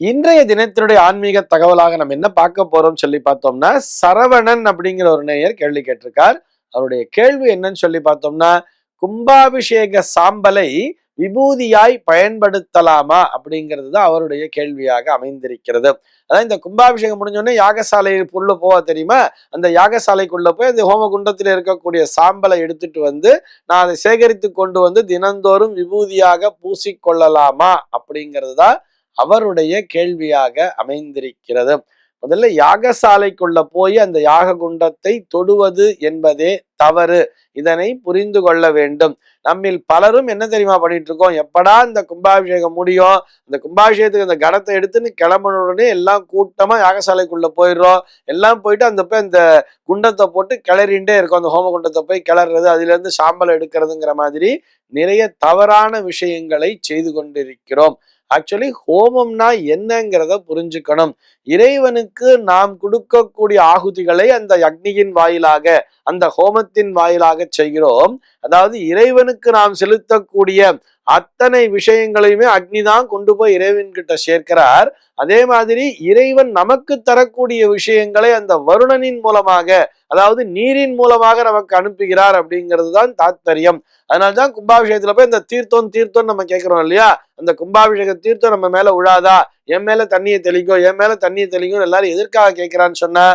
இன்றைய தினத்தினுடைய ஆன்மீக தகவலாக நம்ம என்ன பார்க்க போறோம் சொல்லி பார்த்தோம்னா சரவணன் அப்படிங்கிற ஒரு நேயர் கேள்வி கேட்டிருக்கார். அவருடைய கேள்வி என்னன்னு சொல்லி பார்த்தோம்னா கும்பாபிஷேக சாம்பலை விபூதியாய் பயன்படுத்தலாமா அப்படிங்கிறது தான் அவருடைய கேள்வியாக அமைந்திருக்கிறது. அதான் இந்த கும்பாபிஷேகம் முடிஞ்சோடனே யாகசாலைக்குள்ள போவா தெரியுமா? அந்த யாகசாலைக்குள்ள போய் அந்த ஹோம குண்டத்தில் இருக்கக்கூடிய சாம்பலை எடுத்துட்டு வந்து நான் அதை சேகரித்து கொண்டு வந்து தினந்தோறும் விபூதியாக பூசிக்கொள்ளலாமா அப்படிங்கிறது தான் அவருடைய கேள்வியாக அமைந்திருக்கிறது. முதல்ல யாகசாலைக்குள்ள போய் அந்த யாக குண்டத்தை தொடுவது என்பதே தவறு. இதனை புரிந்து கொள்ள வேண்டும். நம்மில் பலரும் என்ன தெரியுமா பண்ணிட்டு இருக்கோம் எப்படா இந்த கும்பாபிஷேகம் முடியும்? இந்த கும்பாபிஷேகத்துக்கு அந்த கணத்தை எடுத்துன்னு கிளம்பின உடனே எல்லாம் கூட்டமா யாகசாலைக்குள்ள போயிடுறோம். எல்லாம் போயிட்டு அந்த போய் அந்த குண்டத்தை போட்டு கிளறிண்டே இருக்கும். அந்த ஹோம குண்டத்தை போய் கிளறது அதுல இருந்து சாம்பல் எடுக்கிறதுங்கிற மாதிரி நிறைய தவறான விஷயங்களை செய்து கொண்டிருக்கிறோம். ஆக்சுவலி ஹோமம்னா என்னங்கிறத புரிஞ்சுக்கணும். இறைவனுக்கு நாம் கொடுக்கக்கூடிய ஆகுதிகளை அந்த அக்னியின் வாயிலாக அந்த ஹோமத்தின் வாயிலாக செய்கிறோம். அதாவது இறைவனுக்கு நாம் செலுத்தக்கூடிய அத்தனை விஷயங்களையுமே அக்னி தான் கொண்டு போய் இறைவன் கிட்ட சேர்க்கிறார். அதே மாதிரி இறைவன் நமக்கு தரக்கூடிய விஷயங்களை அந்த வருணனின் மூலமாக அதாவது நீரின் மூலமாக நமக்கு அனுப்புகிறார் அப்படிங்கிறது தான் தாத்பரியம். அதனால்தான் கும்பாபிஷேகத்துல போய் இந்த தீர்த்தம் தீர்த்தம் நம்ம கேட்கிறோம் இல்லையா? அந்த கும்பாபிஷேக தீர்த்தம் நம்ம மேல உழாதா? என் மேல தண்ணியை தெளிக்கும் என் மேல தண்ணியை தெளிக்கும் எல்லாரும் எதற்காக கேட்கிறான்னு சொன்னா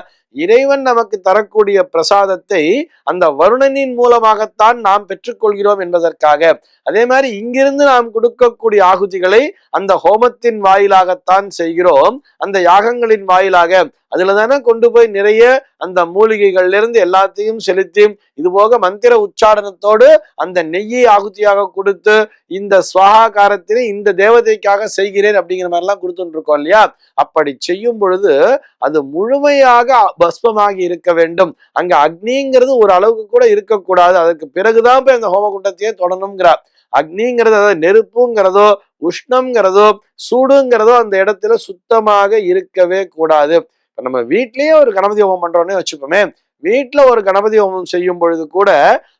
இறைவன் நமக்கு தரக்கூடிய பிரசாதத்தை அந்த வருணனின் மூலமாகத்தான் நாம் பெற்றுக்கொள்கிறோம் என்பதற்காக. அதே மாதிரி இங்கிருந்து நாம் கொடுக்கக்கூடிய ஆகுதிகளை அந்த ஹோமத்தின் வாயிலாகத்தான் செய்கிறோம். அந்த யாகங்களின் வாயிலாக அதுல தானே கொண்டு போய் நிறைய அந்த மூலிகைகள்ல இருந்து எல்லாத்தையும் செலுத்தி இது போக மந்திர உச்சாடனத்தோடு அந்த நெய்யை ஆகுதியாக கொடுத்து இந்த சுவாகாரத்தினை இந்த தேவதைக்காக செய்கிறேன் அப்படிங்கிற மாதிரிலாம் கொடுத்துட்டு இருக்கோம் இல்லையா? அப்படி செய்யும் பொழுது அது முழுமையாக பஸ்மமாகி இருக்க வேண்டும். அங்க அக்னிங்கிறது ஒரு அளவுக்கு கூட இருக்கக்கூடாது. அதுக்கு பிறகுதான் போய் அந்த ஹோமகுண்டத்தையே தொடணுங்கிறார். அக்னிங்கிறது அதாவது நெருப்புங்கிறதோ உஷ்ணம்ங்கிறதோ சூடுங்கிறதோ அந்த இடத்துல சுத்தமாக இருக்கவே கூடாது. இப்ப நம்ம வீட்லயே ஒரு கணபதி ஹோமம் பண்றோம்னே வச்சுப்போமே வீட்டுல ஒரு கணபதி ஹோமம் செய்யும் பொழுது கூட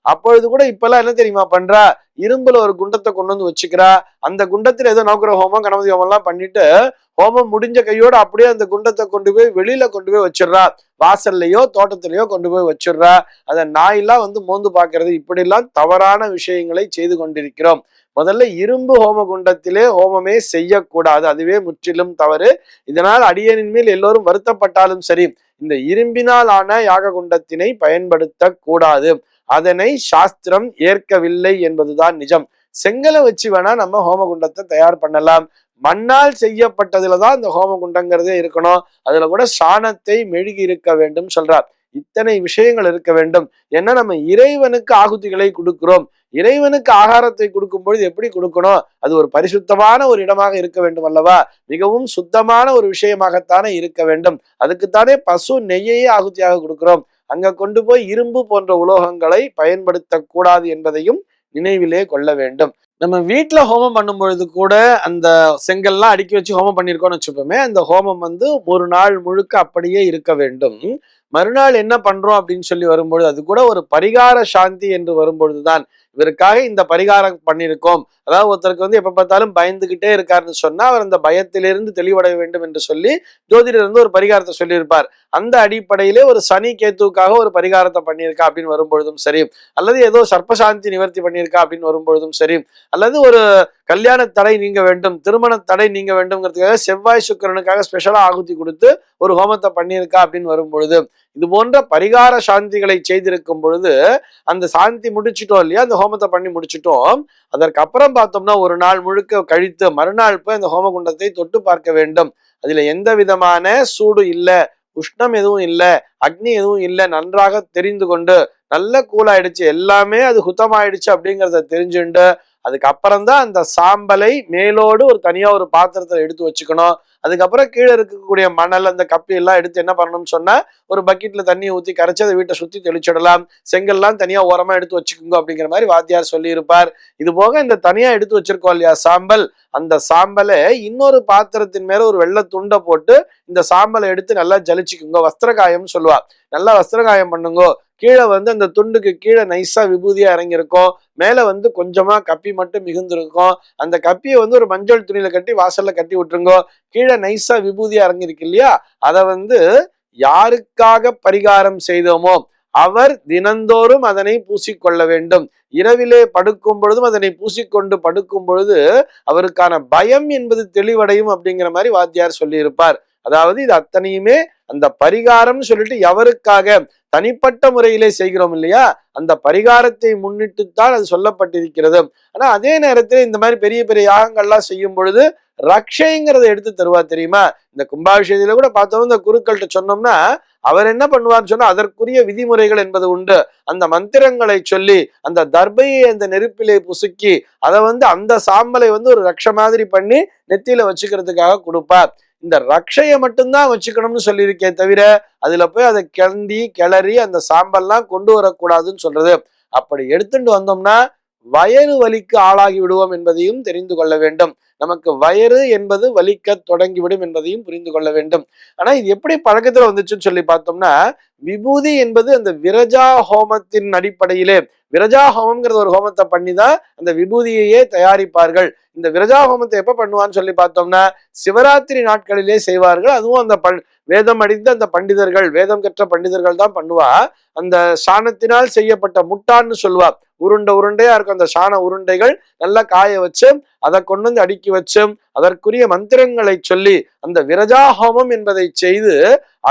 அப்பொழுது கூட இப்பெல்லாம் என்ன தெரியுமா பண்றா? இரும்புல ஒரு குண்டத்தை கொண்டு வந்து வச்சுக்கிறா. அந்த குண்டத்துல ஏதோ நோக்கிற ஹோமம் கணபதி ஹோமம் எல்லாம் பண்ணிட்டு ஹோமம் முடிஞ்ச கையோட அப்படியே அந்த குண்டத்தை கொண்டு போய் வெளியில கொண்டு போய் வச்சிடுறா. வாசல்லையோ தோட்டத்திலையோ கொண்டு போய் வச்சிடுறா. அதை நாயெல்லாம் வந்து மோந்து பாக்குறது இப்படிலாம் தவறான விஷயங்களை செய்து கொண்டிருக்கிறோம். முதல்ல இரும்பு ஹோம குண்டத்திலே ஹோமமே செய்யக்கூடாது. அதுவே முற்றிலும் தவறு. இதனால் அடியனின் மேல் எல்லோரும் வருத்தப்பட்டாலும் சரி இந்த இரும்பினால் ஆன யாக குண்டத்தினை பயன்படுத்த கூடாது அதனை சாஸ்திரம் ஏற்கவில்லை என்பதுதான் நிஜம். செங்கலை வச்சு வேணா நம்ம ஹோமகுண்டத்தை தயார் பண்ணலாம். மண்ணால் செய்யப்பட்டதுல தான் இந்த ஹோமகுண்டங்கிறதே இருக்கணும். அதுல கூட சாணத்தை மெழுகி இருக்க வேண்டும் சொல்றார். இத்தனை விஷயங்கள் இருக்க வேண்டும். ஏன்னா நம்ம இறைவனுக்கு ஆகுதிகளை கொடுக்கிறோம். இறைவனுக்கு ஆகாரத்தை கொடுக்கும் பொழுது எப்படி கொடுக்கணும்? அது ஒரு பரிசுத்தமான ஒரு இடமாக இருக்க வேண்டும் அல்லவா? மிகவும் சுத்தமான ஒரு விஷயமாகத்தானே இருக்க வேண்டும். அதுக்குத்தானே பசு நெய்யையே ஆகுதியாக கொடுக்கிறோம். அங்க கொண்டு போய் இரும்பு போன்ற உலோகங்களை பயன்படுத்த கூடாது என்பதையும் நினைவிலே கொள்ள வேண்டும். நம்ம வீட்டில் ஹோமம் பண்ணும் பொழுது கூட அந்த செங்கல்லாம் அடுக்கி வச்சு ஹோமம் பண்ணியிருக்கோம்னு வச்சுப்போமே அந்த ஹோமம் வந்து ஒரு நாள் முழுக்க அப்படியே இருக்க வேண்டும். மறுநாள் என்ன பண்றோம் அப்படின்னு சொல்லி வரும்பொழுது அது கூட ஒரு பரிகார சாந்தி என்று வரும்பொழுதுதான். இவருக்காக இந்த பரிகாரம் பண்ணியிருக்கோம். அதாவது ஒருத்தருக்கு வந்து எப்ப பார்த்தாலும் பயந்துகிட்டே இருக்காருன்னு சொன்னா அவர் அந்த பயத்திலிருந்து தெளிவடைய வேண்டும் என்று சொல்லி ஜோதிடர் வந்து ஒரு பரிகாரத்தை சொல்லியிருப்பார். அந்த அடிப்படையிலே ஒரு சனி கேத்துவுக்காக ஒரு பரிகாரத்தை பண்ணியிருக்கா அப்படின்னு வரும்பொழுதும் சரி. அல்லது ஏதோ சர்ப்பசாந்தி நிவர்த்தி பண்ணியிருக்கா அப்படின்னு வரும்பொழுதும் சரி. அல்லது ஒரு கல்யாண தடை நீங்க வேண்டும் திருமண தடை நீங்க வேண்டும்ங்கிறதுக்காக செவ்வாய் சுக்கிரனுக்காக ஸ்பெஷலா ஆகுதி கொடுத்து ஒரு ஹோமத்தை பண்ணியிருக்கா அப்படின்னு வரும்பொழுது இது போன்ற பரிகார சாந்திகளை செய்திருக்கும் பொழுது அந்த சாந்தி முடிச்சிட்டோம் இல்லையா? அந்த ஹோமத்தை பண்ணி முடிச்சிட்டோம். அதற்கு அப்புறம் பார்த்தோம்னா ஒரு நாள் முழுக்க கழித்து மறுநாள் போய் அந்த ஹோமகுண்டத்தை தொட்டு பார்க்க வேண்டும். அதுல எந்த விதமான சூடு இல்லை உஷ்ணம் எதுவும் இல்லை அக்னி எதுவும் இல்லை நன்றாக தெரிந்து கொண்டு நல்ல கூலாயிடுச்சு எல்லாமே அது சுத்தமாயிடுச்சு அப்படிங்கிறத தெரிஞ்சுண்டு அதுக்கப்புறம் தான் அந்த சாம்பலை மேலோடு ஒரு தனியா ஒரு பாத்திரத்துல எடுத்து வச்சுக்கணும். அதுக்கப்புறம் கீழே இருக்கக்கூடிய மணல் அந்த கப்பி எல்லாம் எடுத்து என்ன பண்ணணும்னு சொன்னா ஒரு பக்கெட்ல தண்ணியை ஊத்தி கரைச்சி அதை வீட்டை சுத்தி தெளிச்சிடலாம். செங்கல்லாம் தனியா ஓரமா எடுத்து வச்சுக்கோங்க அப்படிங்கிற மாதிரி வாத்தியார் சொல்லியிருப்பார். இது போக இந்த தனியா எடுத்து வச்சிருக்கோம் இல்லையா சாம்பல்? அந்த சாம்பலை இன்னொரு பாத்திரத்தின் மேல ஒரு வெள்ளை துண்டை போட்டு இந்த சாம்பலை எடுத்து நல்லா ஜலிச்சுக்குங்க. வஸ்திரகாயம்னு சொல்லுவா. நல்லா வஸ்திரகாயம் பண்ணுங்க. கீழே வந்து அந்த துண்டுக்கு கீழே நைஸா விபூதியா இறங்கியிருக்கும். மேல வந்து கொஞ்சமா கப்பி மட்டும் மிகுந்திருக்கும். அந்த கப்பியை வந்து ஒரு மஞ்சள் துணியில கட்டி வாசல்ல கட்டி விட்டுருங்கோ. கீழே நைஸா விபூதியா இறங்கியிருக்கு இல்லையா? அதை வந்து யாருக்காக பரிகாரம் செய்தோமோ அவர் தினந்தோறும் அதனை பூசிக்கொள்ள வேண்டும். இரவிலே படுக்கும் பொழுதும் அதனை பூசிக்கொண்டு படுக்கும் பொழுது அவருக்கான பயம் என்பது தெளிவடையும் அப்படிங்கிற மாதிரி வாத்தியார் சொல்லியிருப்பார். அதாவது இது அத்தனையுமே அந்த பரிகாரம்னு சொல்லிட்டு எவருக்காக தனிப்பட்ட முறையிலே செய்கிறோம் இல்லையா? அந்த பரிகாரத்தை முன்னிட்டு தான் அது சொல்லப்பட்டிருக்கிறது. ஆனா அதே நேரத்தில் இந்த மாதிரி பெரிய பெரிய யாகங்கள்லாம் செய்யும் பொழுது ரக்ஷைங்கிறத எடுத்து தருவா தெரியுமா? இந்த கும்பாபிஷேகத்துல கூட பார்த்தோம் இந்த குருக்கள்கிட்ட சொன்னோம்னா அவர் என்ன பண்ணுவார்னு சொன்னா அதற்குரிய விதிமுறைகள் என்பது உண்டு. அந்த மந்திரங்களை சொல்லி அந்த தர்பையை அந்த நெருப்பிலே புசுக்கி அதை வந்து அந்த சாம்பலை வந்து ஒரு ரக்ஷ மாதிரி பண்ணி நெத்தியில வச்சுக்கிறதுக்காக கொடுப்பார். இந்த ரக்ஷையை மட்டும்தான் வச்சுக்கணும்னு சொல்லியிருக்கே தவிர அதுல போய் அதை கிளந்தி கிளறி அந்த சாம்பல்லாம் கொண்டு வரக்கூடாதுன்னு சொல்றது. அப்படி எடுத்துட்டு வந்தோம்னா வயறு வலிக்கு ஆளாகி விடுவோம் என்பதையும் தெரிந்து கொள்ள வேண்டும். நமக்கு வயறு என்பது வலிக்க தொடங்கிவிடும் என்பதையும் புரிந்து கொள்ள வேண்டும். ஆனா இது எப்படி பழக்கத்துல வந்துச்சுன்னு சொல்லி பார்த்தோம்னா விபூதி என்பது அந்த விரஜா ஹோமத்தின் அடிப்படையிலே விரஜா ஹோமம்ங்கிறது ஒரு ஹோமத்தை பண்ணி தான் அந்த விபூதியையே தயாரிப்பார்கள். இந்த விரஜா ஹோமத்தை எப்ப பண்ணுவான்னு சொல்லி பார்த்தோம்னா சிவராத்திரி நாட்களிலே செய்வார்கள். அதுவும் அந்த பண் வேதம் அடிந்த அந்த பண்டிதர்கள் வேதம் கற்ற பண்டிதர்கள் தான் பண்ணுவா. அந்த சாணத்தினால் செய்யப்பட்ட முட்டான்னு சொல்லுவா. உருண்டை உருண்டையா இருக்கும். அந்த சாண உருண்டைகள் நல்லா காய வச்சு அதை கொண்டு வந்து அடுக்கி வச்சு அதற்குரிய மந்திரங்களை சொல்லி அந்த விரஜா ஹோமம் என்பதை செய்து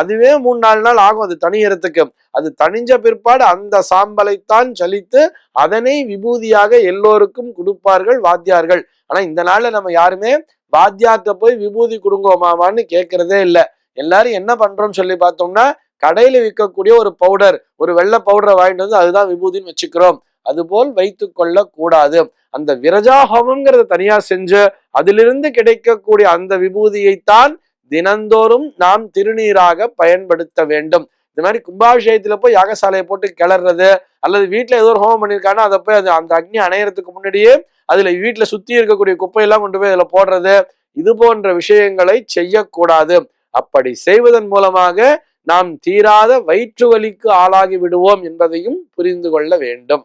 அதுவே மூணு நாலு நாள் ஆகும் அது தனியறதுக்கு அது தனிஞ்ச பிற்பாடு அந்த சாம்பலைத்தான் சலித்து அதனை விபூதியாக எல்லோருக்கும் கொடுப்பார்கள் வாத்தியார்கள். ஆனா இந்த நாள்ல நம்ம யாருமே வாத்தியார்ட்ட போய் விபூதி கொடுங்கோமாமான்னு கேட்கறதே இல்லை. எல்லாரும் என்ன பண்றோம்னு சொல்லி பார்த்தோம்னா கடையில விற்கக்கூடிய ஒரு பவுடர் ஒரு வெள்ளை பவுடரை வாங்கிட்டு வந்து அதுதான் விபூதின்னு வச்சுக்கிறோம். அதுபோல் வைத்து கொள்ள கூடாது அந்த விரஜாஹவம்ங்கிறத தனியா செஞ்சு அதிலிருந்து கிடைக்கக்கூடிய அந்த விபூதியைத்தான் தினந்தோறும் நாம் திருநீராக பயன்படுத்த வேண்டும். இந்த மாதிரி கும்பாபிஷேகத்துல போய் யாகசாலையை போட்டு கிளறது அல்லது வீட்டுல ஏதோ ஒரு ஹோமம் பண்ணியிருக்காங்கன்னா அதை போய் அது அந்த அக்னி அணையறதுக்கு முன்னாடியே அதுல வீட்டுல சுத்தி இருக்கக்கூடிய குப்பையெல்லாம் கொண்டு போய் அதுல போடுறது இது போன்ற விஷயங்களை செய்யக்கூடாது. அப்படி செய்வதன் மூலமாக நாம் தீராத வயிற்று வலிக்கு ஆளாகி விடுவோம் என்பதையும் புரிந்து கொள்ள வேண்டும்.